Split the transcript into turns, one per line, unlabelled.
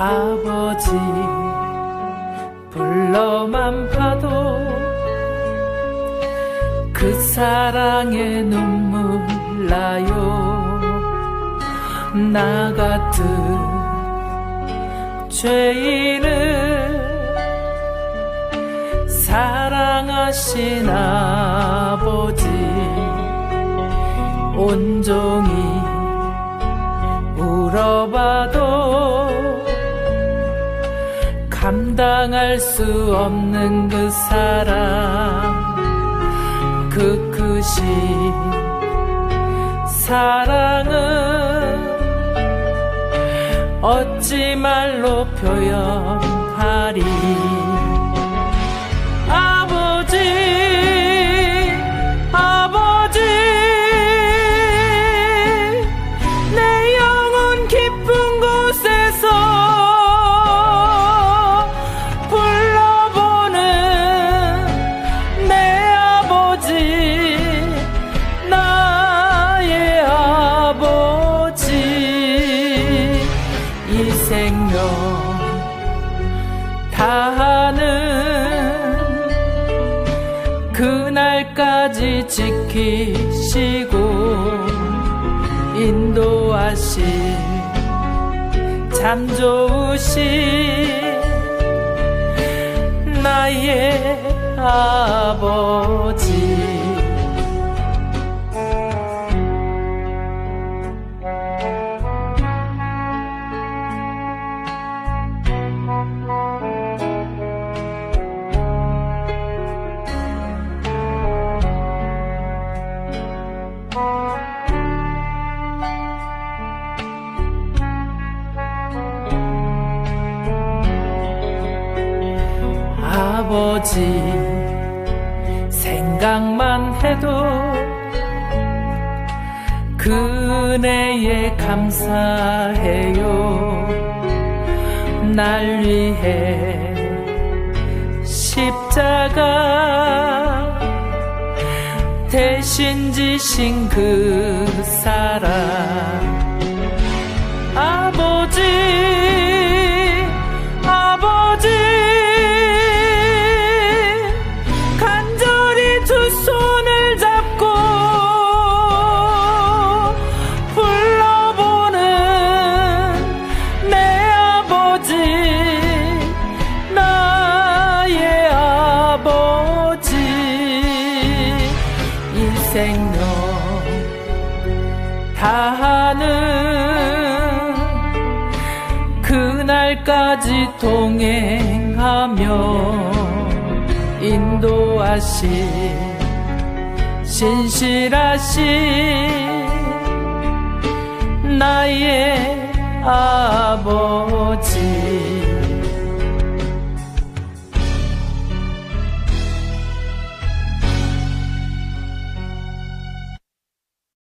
아버지 불러만 봐도 그 사랑에 눈물 나요. 나 같은 죄인을 사랑하신 아버지 온종일 감당할 수 없는 그 사랑 그 크신 사랑은 어찌 말로 표현하리 하는 그날까지 지키시고 인도하실 참 좋으신 나의 아버지 아버지 생각만 해도 그네에 감사해요. 날 위해 십자가 대신 지신 그 사랑 생명. 다하는 그날까지 동행하며 인도하신 신실하신 나의 아버지